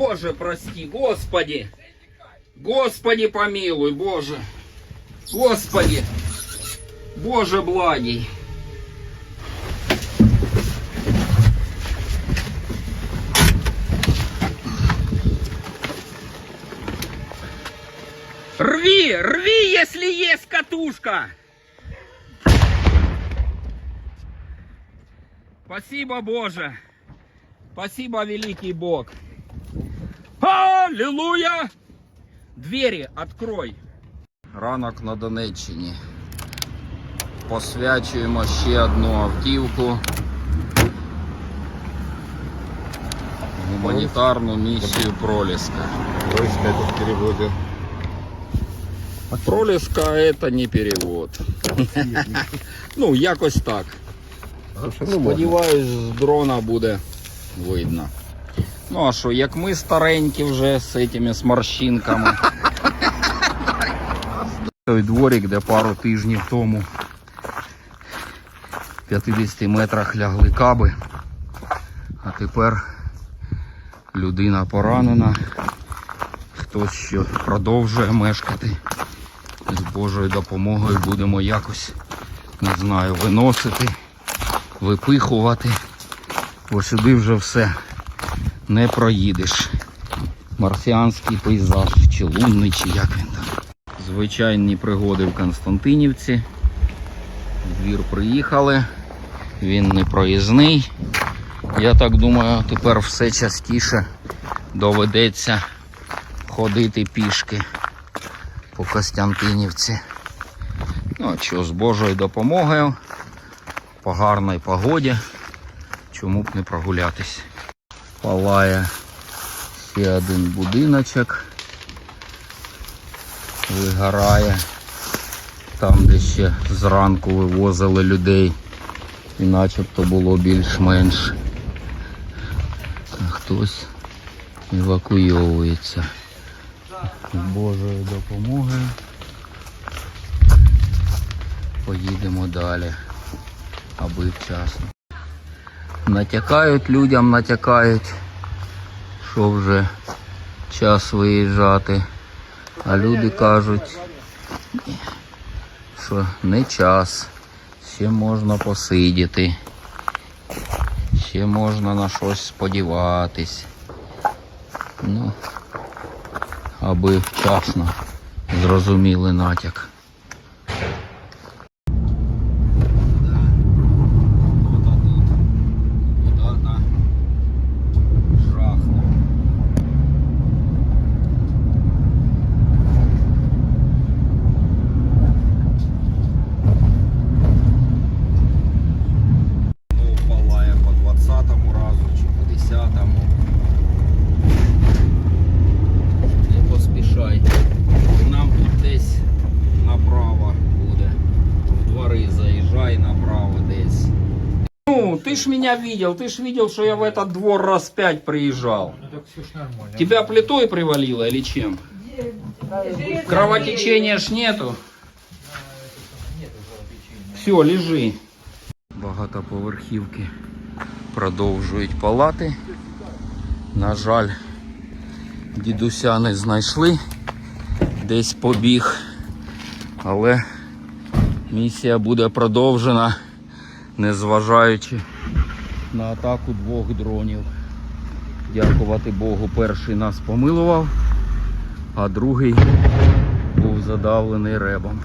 Боже, прости, Господи. Господи, помилуй, Боже. Господи. Боже, благий. Рви, рви, если есть катушка. Спасибо, Боже. Спасибо, великий Бог. Аллилуйя! Двері открой. Ранок на Донеччині. Посвячуємо ще одну автівку. Гуманітарну місію Проліска. Войска это в переводе. Проліска это не перевод. ну, якось так. Слушай, ну можно. Сподіваюсь, з дрона буде видно. Ну а що, як ми старенькі вже з цими з морщинками. Той дворик, де пару тижнів тому в 50 метрах лягли каби, а тепер людина поранена, хтось ще продовжує мешкати. З Божою допомогою будемо якось, не знаю, виносити випихувати, бо сюди вже все не проїдеш. Марсіанський пейзаж, чи лунний, чи як він там. Звичайні пригоди в Константинівці. В двір приїхали, він не проїзний. Я так думаю, тепер все частіше доведеться ходити пішки по Костянтинівці. Ну, що з Божою допомогою по гарній погоді. Чому б не прогулятись? Палає ще один будиночок. Вигорає. Там, де ще зранку вивозили людей. І начебто було більш-менш. Хтось евакуйовується. Божою допомогою. Поїдемо далі аби вчасно. Натякають людям, натякають, що вже час виїжджати. А люди кажуть, що не час, ще можна посидіти, ще можна на щось сподіватись. Ну, аби вчасно зрозуміли натяк. Вода тут. Вода на шахту. Ну, палає по 20-му разу чи по 10-му. Не поспішай. Нам тут десь направо буде. В двори заїжджай направо десь. Ну, ты ж меня видел, ты ж видел, что я в этот двор раз пять приезжал. Ну так все ж нормально. Тебя плитой привалило или чем? Кровотечения ж нету. Все, лежи. Багатоповерхівки продовжують палати. На жаль, дідуся не знайшли, десь побіг, але місія буде продовжена, незважаючи на атаку двох дронів. Дякувати Богу, перший нас помилував, а другий був задавлений ребом.